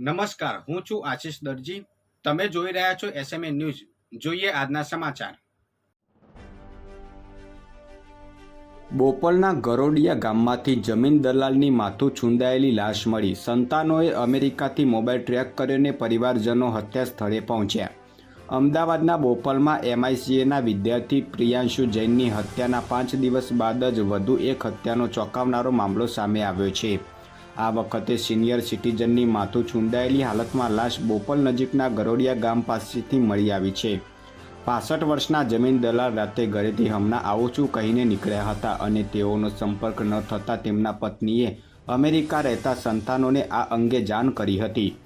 નમસ્કાર, હું છું આશિષ દરજી. તમે જોઈ રહ્યા છો એસએમએ ન્યૂઝ જોઈએ આજના સમાચાર. બોપલના ગરોડિયા ગામમાંથી જમીન દલાલની માથું છુંદાયેલી લાશ મળી. સંતાનોએ અમેરિકાથી મોબાઈલ ટ્રેક કરીને પરિવારજનો હત્યા સ્થળે પહોંચ્યા. અમદાવાદના બોપલમાં એમઆઈસીએના વિદ્યાર્થી પ્રિયાંશુ જૈનની હત્યાના પાંચ દિવસ બાદ જ વધુ એક હત્યાનો ચોંકાવનારો મામલો સામે આવ્યો છે. આ વખતે સિનિયર સિટીઝનની માથું છુંડાયેલી હાલતમાં લાશ બોપલ નજીકના ગરોડિયા ગામ પાસેથી મળી આવી છે. પાસઠ વર્ષના જમીન દલાલ રાતે ઘરેથી હમણાં આવું છું કહીને નીકળ્યા હતા અને તેઓનો સંપર્ક ન થતાં તેમના પત્નીએ અમેરિકા રહેતા સંતાનોને આ અંગે જાણ કરી હતી.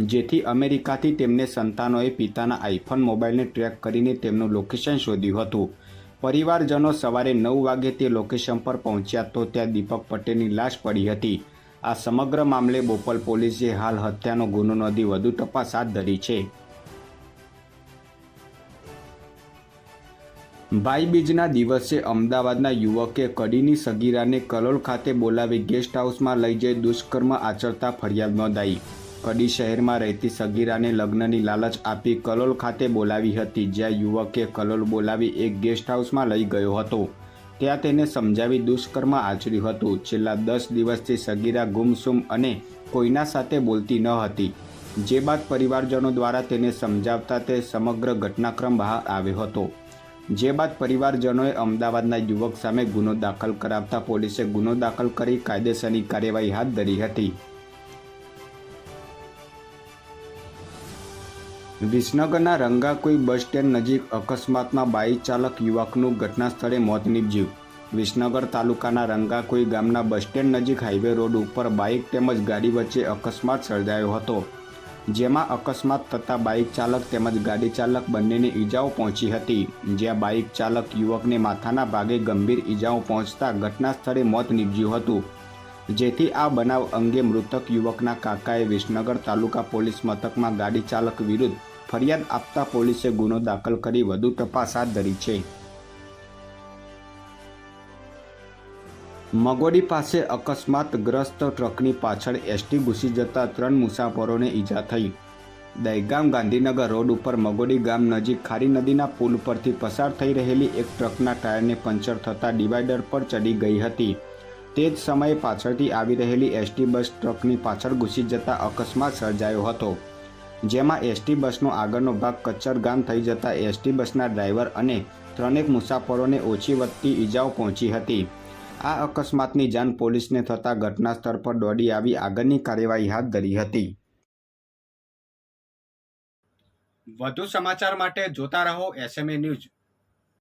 જેથી અમેરિકાથી તેમને સંતાનોએ પિતાના આઈફોન મોબાઈલને ટ્રેક કરીને તેમનું લોકેશન શોધ્યું હતું. પરિવારજનો સવારે નવ વાગે તે લોકેશન પર પહોંચ્યા તો ત્યાં દીપક પટેલની લાશ પડી હતી. આ સમગ્ર મામલે બોપલ પોલીસે હાલ હત્યાનો ગુનો નોંધી વધુ તપાસ હાથ ધરી છે. ભાઈબીજના દિવસે અમદાવાદના યુવકે કડીની સગીરાને કલોલ ખાતે બોલાવી ગેસ્ટ હાઉસમાં લઈ જઈ દુષ્કર્મ આચરતા ફરિયાદ નોંધાઈ. કડી શહેરમાં રહેતી સગીરાને લગ્નની લાલચ આપી કલોલ ખાતે બોલાવી હતી, જ્યાં યુવકે કલોલ બોલાવી એક ગેસ્ટ હાઉસમાં લઈ ગયો હતો. ત્યાં તેને સમજાવી દુષ્કર્મ આચર્યું હતું. છેલ્લા દસ દિવસથી સગીરા ગુમસુમ અને કોઈના સાથે બોલતી ન હતી. જે બાદ પરિવારજનો દ્વારા તેને સમજાવતા તે સમગ્ર ઘટનાક્રમ બહાર આવ્યો હતો. જે બાદ પરિવારજનોએ અમદાવાદના યુવક સામે ગુનો દાખલ કરાવતા પોલીસે ગુનો દાખલ કરી કાયદેસરની કાર્યવાહી હાથ ધરી હતી. વિસનગરના રંગાકુઈ બસ સ્ટેન્ડ નજીક અકસ્માતમાં બાઇક ચાલક યુવકનું ઘટના સ્થળે મોત નીપજ્યું. વિસનગર તાલુકાના રંગાકુઈ ગામના બસ સ્ટેન્ડ નજીક હાઈવે રોડ ઉપર બાઇક તેમજ ગાડી વચ્ચે અકસ્માત સર્જાયો હતો, જેમાં અકસ્માત થતાં બાઇક ચાલક તેમજ ગાડી ચાલક બંનેને ઈજાઓ પહોંચી હતી. જ્યાં બાઇક ચાલક યુવકને માથાના ભાગે ગંભીર ઈજાઓ પહોંચતા ઘટના સ્થળે મોત નીપજ્યું હતું. જેથી આ બનાવ અંગે મૃતક યુવકના કાકાએ વિસનગર તાલુકા પોલીસ મથકમાં ગાડી ચાલક વિરુદ્ધ ફરિયાદ આપતા પોલીસે ગુનો દાખલ કરી વધુ તપાસ હાથ ધરી છે. મગોડી પાસે અકસ્માતગ્રસ્ત ટ્રકની પાછળ એસટી ઘૂસી જતા ત્રણ મુસાફરોને ઈજા થઈ. દહેગામ ગાંધીનગર રોડ ઉપર મગોડી ગામ નજીક ખારી નદીના પુલ પરથી પસાર થઈ રહેલી એક ટ્રકના ટાયરને પંચર થતાં ડિવાઈડર પર ચડી ગઈ હતી. તે જ સમયે પાછળથી આવી રહેલી એસટી બસ ટ્રકની પાછળ ઘૂસી જતા અકસ્માત સર્જાયો હતો, જેમાં એસટી બસનો આગળનો ભાગ કચ્છરગામ થઈ જતા એસટી બસના ડ્રાઈવર અને ત્રણેક મુસાફરોને ઓછી વધતી ઈજાઓ પહોંચી હતી. આ અકસ્માતની જાણ પોલીસને થતાં ઘટના સ્થળ પર દોડી આવી આગળની કાર્યવાહી હાથ ધરી હતી. વધુ સમાચાર માટે જોતા રહો એસએમએ ન્યૂઝ.